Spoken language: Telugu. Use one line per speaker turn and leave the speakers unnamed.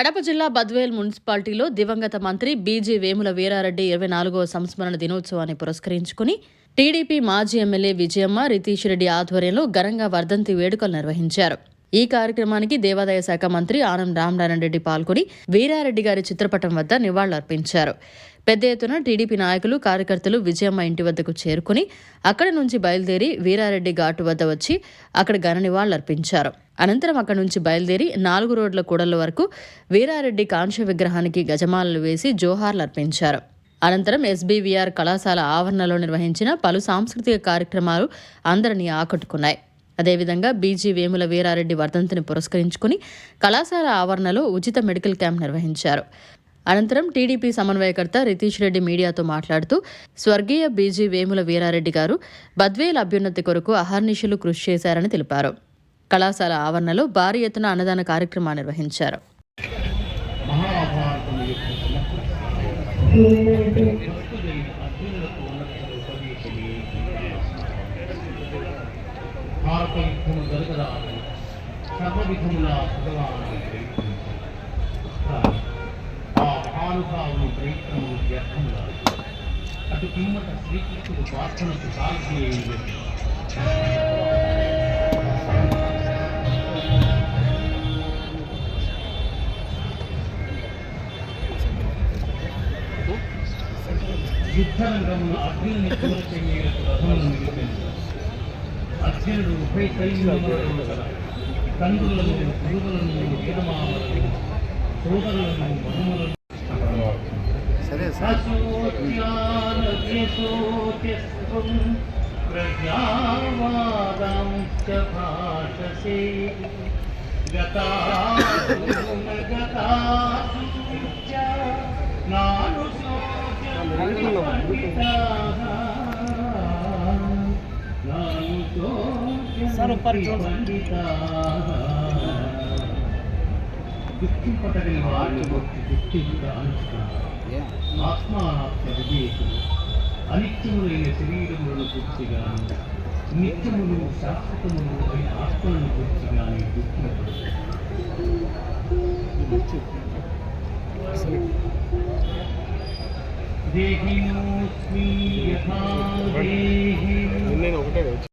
కడప జిల్లా బద్వేల్ మున్సిపాలిటీలో దివంగత మంత్రి బీజీ వేముల వీరారెడ్డి ఇరవై నాలుగవ సంస్మరణ దినోత్సవాన్ని పురస్కరించుకుని టీడీపీ మాజీ ఎమ్మెల్యే విజయమ్మ రితీష్ రెడ్డి ఆధ్వర్యంలో ఘనంగా వర్ధంతి వేడుకలు నిర్వహించారు. ఈ కార్యక్రమానికి దేవాదాయ శాఖ మంత్రి ఆనం రామనారాయణ రెడ్డి పాల్గొని వీరారెడ్డి గారి చిత్రపటం వద్ద నివాళులర్పించారు. పెద్ద ఎత్తున టీడీపీ నాయకులు కార్యకర్తలు విజయమ్మ ఇంటి వద్దకు చేరుకుని అక్కడి నుంచి బయలుదేరి వీరారెడ్డి ఘాటు వద్ద వచ్చి అక్కడ ఘన నివాళులర్పించారు. అనంతరం అక్కడి నుంచి బయలుదేరి నాలుగు రోడ్ల కూడళ్ళ వరకు వీరారెడ్డి కాంస్య విగ్రహానికి గజమాలలు వేసి జోహార్లు అర్పించారు అనంతరం ఎస్బీవీఆర్ కళాశాల ఆవరణలో నిర్వహించిన పలు సాంస్కృతిక కార్యక్రమాలు అందరినీ ఆకట్టుకున్నాయి. అదేవిధంగా బీజీ వేముల వీరారెడ్డి వర్ధంతిని పురస్కరించుకుని కళాశాల ఆవరణలో ఉచిత మెడికల్ క్యాంప్ నిర్వహించారు. అనంతరం టీడీపీ సమన్వయకర్త రితీష్ రెడ్డి మీడియాతో మాట్లాడుతూ స్వర్గీయ బీజీ వేముల వీరారెడ్డి గారు బద్వేల అభ్యున్నతి కొరకు అహర్నిశలు కృషి చేశారని తెలిపారు. కళాశాల ఆవరణలో భారీ ఎత్తున అన్నదాన కార్యక్రమాన్ని నిర్వహించారు.
భారత యుద్ధము జరగరాదు సర్వవిధముల భగవాను ఆ మహానుభావుని ప్రయత్నము వ్యర్థములా అటు కిమ్మట శ్రీకృష్ణుడు ప్రార్థనకు సాక్షి అయింది యుద్ధరంగమున అర్జునుని చూడచెయ్యకు రథమును నిలిపింది అర్జునుడు ఉభయ సైన్యములను తండ్రులను గురువులను వీరమామలను సోదరులను మనుమలను.
సరే
చ భాషసే. గతాసు గతాసు
సార్,
ఆత్మానాత్మ వివేకులు అనిత్యములైన శరీరములను పూర్తిగా నిత్యములు శాశ్వతములు అయిన ఆత్మలను పూర్తిగానే గుర్తింపడు దేహినోస్మి యథా దేహి
ఒకటే